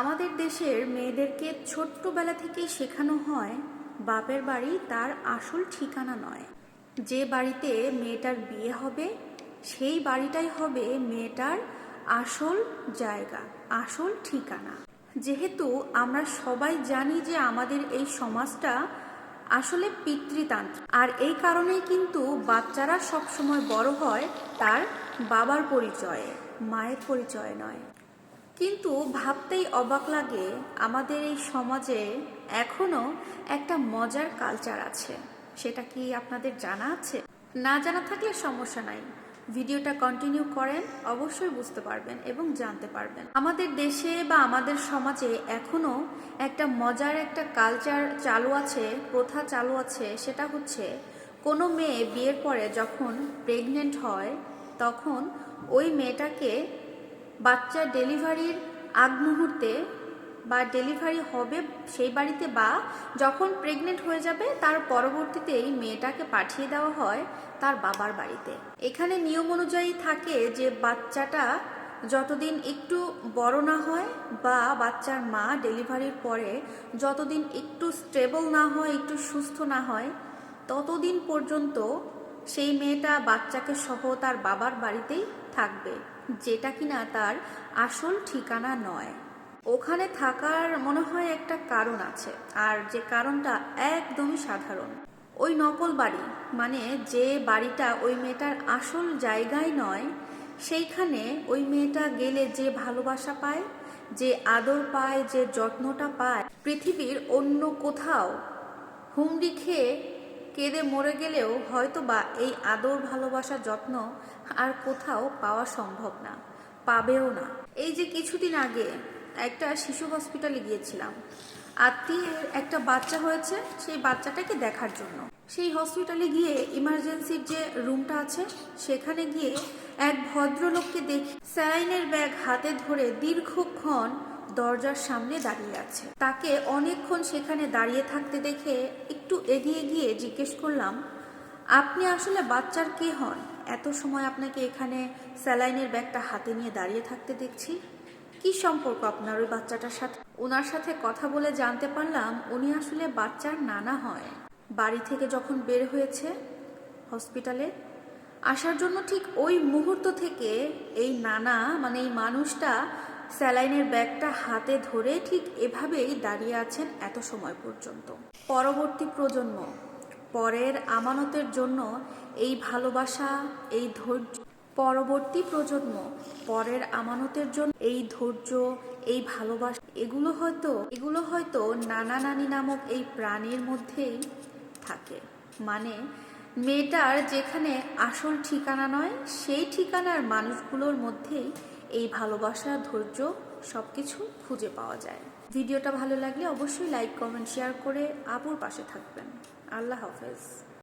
আমাদের দেশের মেয়েদেরকে ছোট্টবেলা থেকেই শেখানো হয়, বাপের বাড়ি তার আসল ঠিকানা নয়। যে বাড়িতে মেয়েটার বিয়ে হবে, সেই বাড়িটাই হবে মেয়েটার আসল জায়গা, আসল ঠিকানা। যেহেতু আমরা সবাই জানি যে আমাদের এই সমাজটা আসলে পিতৃতান্ত্রিক, আর এই কারণেই কিন্তু বাচ্চারা সবসময় বড় হয় তার বাবার পরিচয়ে, মায়ের পরিচয় নয়। কিন্তু ভাবতেই অবাক লাগে আমাদের এই সমাজে এখনও একটা মজার কালচার আছে। সেটা কি আপনাদের জানা আছে? না জানা থাকলে সমস্যা নাই। ভিডিওটা কন্টিনিউ করেন, অবশ্যই বুঝতে পারবেন এবং জানতে পারবেন। আমাদের দেশে বা আমাদের সমাজে এখনও একটা মজার একটা কালচার চালু আছে, প্রথা চালু আছে, সেটা হচ্ছে কোনো মেয়ে বিয়ের পরে যখন প্রেগনেন্ট হয়, তখন ওই মেয়েটাকে বাচ্চার ডেলিভারির আগ মুহূর্তে বা ডেলিভারি হবে সেই বাড়িতে বা যখন প্রেগনেন্ট হয়ে যাবে, তার পরবর্তীতেই মেয়েটাকে পাঠিয়ে দেওয়া হয় তার বাবার বাড়িতে। এখানে নিয়ম অনুযায়ী থাকে যে বাচ্চাটা যতদিন একটু বড় না হয় বা বাচ্চার মা ডেলিভারির পরে যতদিন একটু স্টেবল না হয়, একটু সুস্থ না হয়, ততদিন পর্যন্ত সেই মেয়েটা বাচ্চাকে সহ তার বাবার বাড়িতেই থাকবে। যেটা কিনা তার আসল ঠিকানা নয়। ওখানে থাকার মনে হয় একটা কারণ আছে, আর যে কারণটা একদমই সাধারণ। ওই নকল বাড়ি মানে যে বাড়িটা ওই মেয়েটার আসল জায়গায় নয়, সেইখানে ওই মেয়েটা গেলে যে ভালোবাসা পায়, যে আদর পায়, যে যত্নটা পায়, পৃথিবীর অন্য কোথাও হুমড়ি খেয়ে কেঁদে মরে গেলেও হয়তো বা এই আদর ভালোবাসার যত্ন আর কোথাও পাওয়া সম্ভব না, পাবেও না। এই যে কিছুদিন আগে একটা শিশু হসপিটালে গিয়েছিলাম। আত্মীয়ের একটা বাচ্চা হয়েছে, সেই বাচ্চাটাকে দেখার জন্য। সেই হসপিটালে গিয়ে ইমার্জেন্সির যে রুমটা আছে, সেখানে গিয়ে এক ভদ্রলোককে দেখি স্যালাইনের ব্যাগ হাতে ধরে দীর্ঘক্ষণ দরজার সামনে দাঁড়িয়ে আছে। তাকে অনেকক্ষণ সেখানে দাঁড়িয়ে থাকতে দেখে একটু এগিয়ে গিয়ে জিজ্ঞেস করলাম, আপনি আসলে বাচ্চার কে হন? এত সময় আপনাকে এখানে স্যালাইনের ব্যাগটা হাতে নিয়ে দাঁড়িয়ে থাকতে দেখছি। কি সম্পর্ক আপনার ওই বাচ্চাটার সাথে? ওনার সাথে কথা বলে জানতে পারলাম উনি আসলে বাচ্চার নানা হয়। বাড়ি থেকে যখন বের হয়েছে হসপিটালে, আসার জন্য ঠিক ওই মুহূর্ত থেকে এই নানা মানে এই মানুষটা স্যালাইনের ব্যাগটা হাতে ধরে ঠিক এভাবেই দাঁড়িয়ে আছেন এত সময় পর্যন্ত। পরবর্তী প্রজন্ম, পরের আমানতের জন্য এই ভালোবাসা, এই ধৈর্য। পরবর্তী প্রজন্ম, পরের আমানতের জন্য এই ধৈর্য, এই ভালোবাসা, এগুলো হয়তো এগুলো হয়তো নানা নানি নামক এই প্রাণীর মধ্যেই থাকে। মানে মেয়েটার যেখানে আসল ঠিকানা নয়, সেই ঠিকানার মানুষগুলোর মধ্যেই এই ভালোবাসা, ধৈর্য সব কিছু খুঁজে পাওয়া যায়। ভিডিওটা ভালো লাগলে অবশ্যই লাইক কমেন্ট শেয়ার করে আপুর পাশে থাকবেন। আল্লাহ হাফেজ।